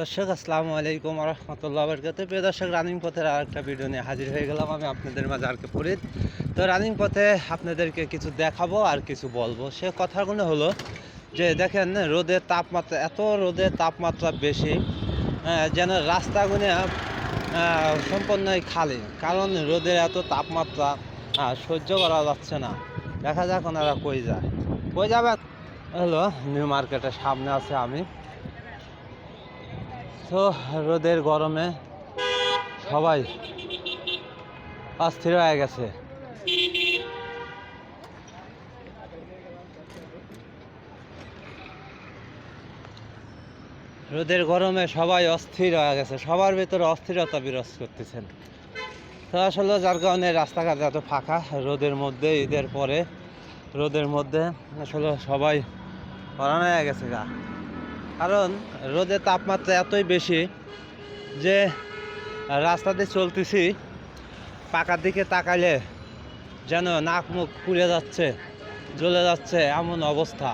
দর্শক আসসালামু আলাইকুম রহমতুল্লাহ বরকাত। প্রিয় দর্শক রানিং পথের আর একটা ভিডিও নিয়ে হাজির হয়ে গেলাম আমি আপনাদের মাঝে আর ফরিদ তো রানিং পথে আপনাদেরকে কিছু দেখাবো আর কিছু বলব। সে কথাগুলো হলো যে দেখেন রোদের তাপমাত্রা এত রোদের তাপমাত্রা বেশি আহ, যেন রাস্তাগুলো সম্পূর্ণই খালি। কারণ রোদের এত তাপমাত্রা সহ্য করা যাচ্ছে না। দেখা যাক ওনারা কই যায়। কই যাবে হলো নিউ মার্কেটের সামনে আছে আমি। তো রোদের গরমে সবাই অস্থির হয়ে গেছে। রোদের গরমে সবাই অস্থির হয়ে গেছে, সবার ভিতরে অস্থিরতা বিরাজ করতেছেন। তো আসলে যার কারণে রাস্তাঘাট এত ফাঁকা, রোদের মধ্যে, ঈদের পরে রোদের মধ্যে আসলে সবাই হরান হয়ে গেছে গা। কারণ রোদের তাপমাত্রা এতই বেশি যে রাস্তাতে চলতেছি, পাকার দিকে তাকাইলে যেন নাক মুখ পুড়ে যাচ্ছে, জ্বলে যাচ্ছে এমন অবস্থা।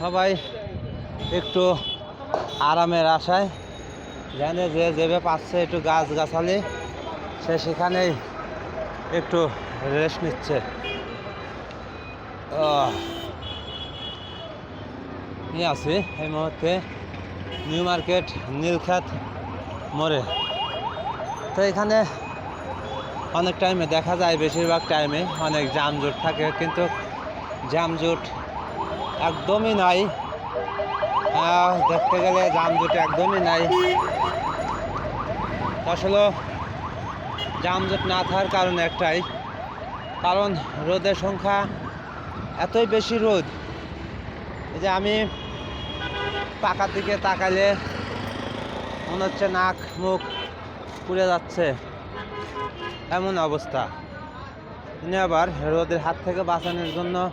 সবাই একটু আরামের আশায় জানে যে যেভাবে পাচ্ছে একটু গাছ গাছালি সে সেখানেই একটু রেস্ট নিচ্ছে। নিয়ে আছি, এই মুহূর্তে নিউ মার্কেট নীলখাত মোড়ে। তো এখানে অনেক টাইমে দেখা যায়, বেশিরভাগ টাইমে অনেক যানজট থাকে, কিন্তু যানজট একদমই নাই। দেখতে গেলে যানজট একদমই নাই। আসলে যানজট না থাকার কারণ একটাই, কারণ রোদের সংখ্যা এতই বেশি রোদ এই যে আমি পাকার দিকে তাকালে মনে হচ্ছে নাক, মুখ পুড়ে যাচ্ছে। এমন অবস্থা। তিনি আবার রোদের হাত থেকে বাঁচানোর জন্য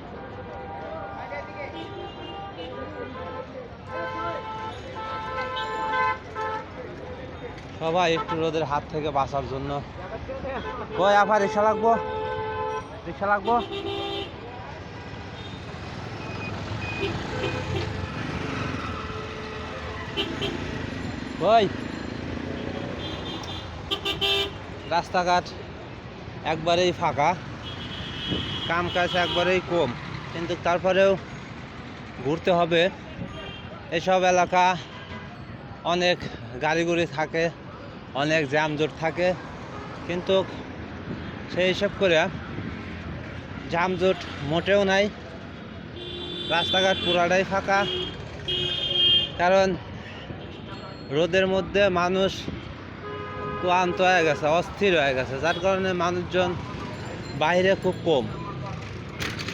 সবাই একটু রোদের হাত থেকে বাঁচার জন্য। কই আবার রিক্সা লাগবো? রিক্সা লাগবো? ওই রাস্তাঘাট একবারেই ফাঁকা, কাম কাজ একবারেই কম, কিন্তু তারপরেও ঘুরতে হবে। এসব এলাকা অনেক গাড়ি গুড়ি থাকে, অনেক জ্যামজট থাকে, কিন্তু সেই হিসাব করে জামজট মোটেও নাই। রাস্তাঘাট পুরাটাই ফাঁকা, কারণ রোদের মধ্যে মানুষ ক্লান্ত হয়ে গেছে, অস্থির হয়ে গেছে। যার কারণে মানুষজন বাইরে খুব কম।